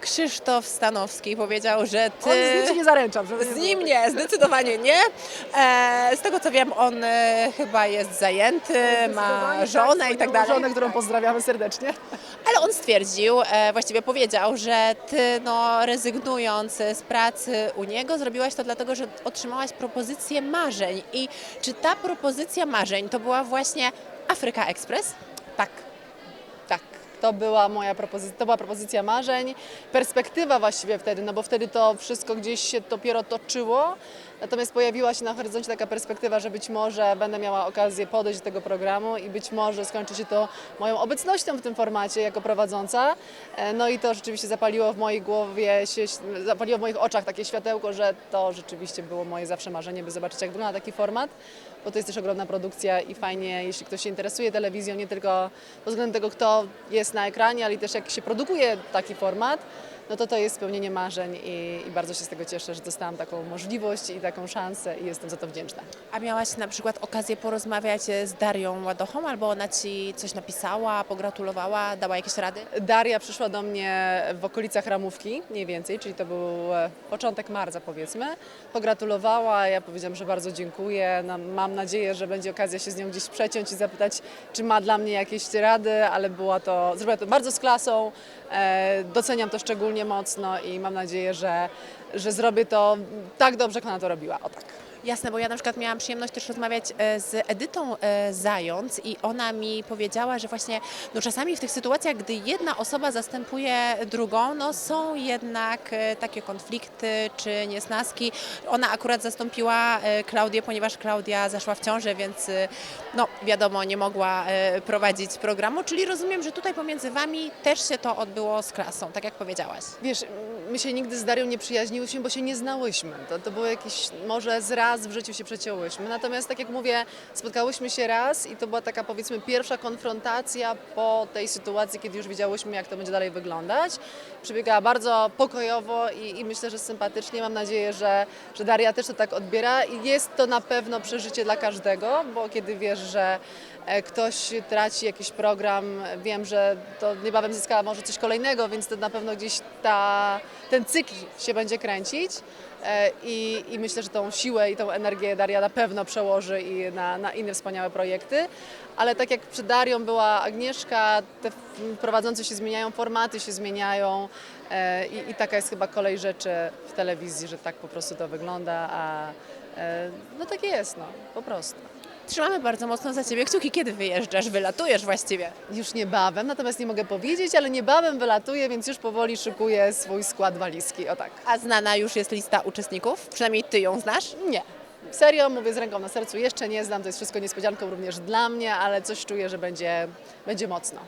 Krzysztof Stanowski powiedział, że ty... On z nim się nie zaręczam. Żeby Z nim nie, zdecydowanie nie. E, z tego co wiem, on e, chyba jest zajęty, ma Zdecydowanie żonę tak, i tak dalej. Żonę, którą pozdrawiamy serdecznie. Ale on stwierdził, e, właściwie powiedział, że ty no, rezygnując z pracy u niego, zrobiłaś to dlatego, że otrzymałaś propozycję marzeń. I czy ta propozycja marzeń to była właśnie Afryka Express? Tak, tak. To była moja propozycja, to była propozycja marzeń, perspektywa właściwie wtedy, no bo wtedy to wszystko gdzieś się dopiero toczyło, natomiast pojawiła się na horyzoncie taka perspektywa, że być może będę miała okazję podejść do tego programu i być może skończy się to moją obecnością w tym formacie jako prowadząca. E, No i to rzeczywiście zapaliło w mojej głowie, się, zapaliło w moich oczach takie światełko, że to rzeczywiście było moje zawsze marzenie, by zobaczyć jak wygląda taki format bo to jest też ogromna produkcja i fajnie, jeśli ktoś się interesuje telewizją, nie tylko pod względem tego, kto jest na ekranie, ale też jak się produkuje taki format, no to to jest spełnienie marzeń i, i bardzo się z tego cieszę, że dostałam taką możliwość i taką szansę i jestem za to wdzięczna. A miałaś na przykład okazję porozmawiać z Darią Ładochą, albo ona ci coś napisała, pogratulowała, dała jakieś rady? Daria przyszła do mnie w okolicach ramówki, mniej więcej, czyli to był e, początek marca powiedzmy. Pogratulowała, ja powiedziałam, że bardzo dziękuję. No, mam nadzieję, że będzie okazja się z nią gdzieś przeciąć i zapytać, czy ma dla mnie jakieś rady, ale była to, zrobiła to bardzo z klasą, e, doceniam to szczególnie mocno i mam nadzieję, że, że zrobię to tak dobrze, jak ona to robiła. O tak. Jasne, bo ja na przykład miałam przyjemność też rozmawiać e, z Edytą e, Zając i ona mi powiedziała, że właśnie no czasami w tych sytuacjach, gdy jedna osoba zastępuje drugą, no są jednak e, takie konflikty czy niesnaski. Ona akurat zastąpiła Klaudię, ponieważ Klaudia zaszła w ciążę, więc no wiadomo, nie mogła prowadzić programu, czyli rozumiem, że tutaj pomiędzy Wami też się to odbyło z klasą, tak jak powiedziałaś. Wiesz, my się nigdy z Darią nie przyjaźniłyśmy, bo się nie znałyśmy. To, to było jakieś, może z raz w życiu się przeciąłyśmy. Natomiast tak jak mówię, spotkałyśmy się raz i to była taka powiedzmy pierwsza konfrontacja po tej sytuacji, kiedy już wiedziałyśmy, jak to będzie dalej wyglądać. Przebiegała bardzo pokojowo i, i myślę, że sympatycznie. Mam nadzieję, że, że Daria też to tak odbiera i jest to na pewno przeżycie dla każdego, bo kiedy wiesz, że e, ktoś traci jakiś program, wiem, że to niebawem zyska może coś kolejnego, więc to na pewno gdzieś ta, ten cykl się będzie kręcić. E, I, I myślę, że tą siłę i tą energię Daria na pewno przełoży i na, na inne wspaniałe projekty. Ale tak jak przed Darią była Agnieszka, te prowadzące się zmieniają, formaty się zmieniają e, i, i taka jest chyba kolej rzeczy w telewizji, że tak po prostu to wygląda, a e, no tak jest, no, po prostu. Trzymamy bardzo mocno za Ciebie kciuki. Kiedy wyjeżdżasz, wylatujesz właściwie? Już niebawem, natomiast nie mogę powiedzieć, ale niebawem wylatuję, więc już powoli szykuję swój skład walizki, o tak. A znana już jest lista uczestników? Przynajmniej Ty ją znasz? Nie. Serio, mówię z ręką na sercu, jeszcze nie znam, to jest wszystko niespodzianką również dla mnie, ale coś czuję, że będzie, będzie mocno.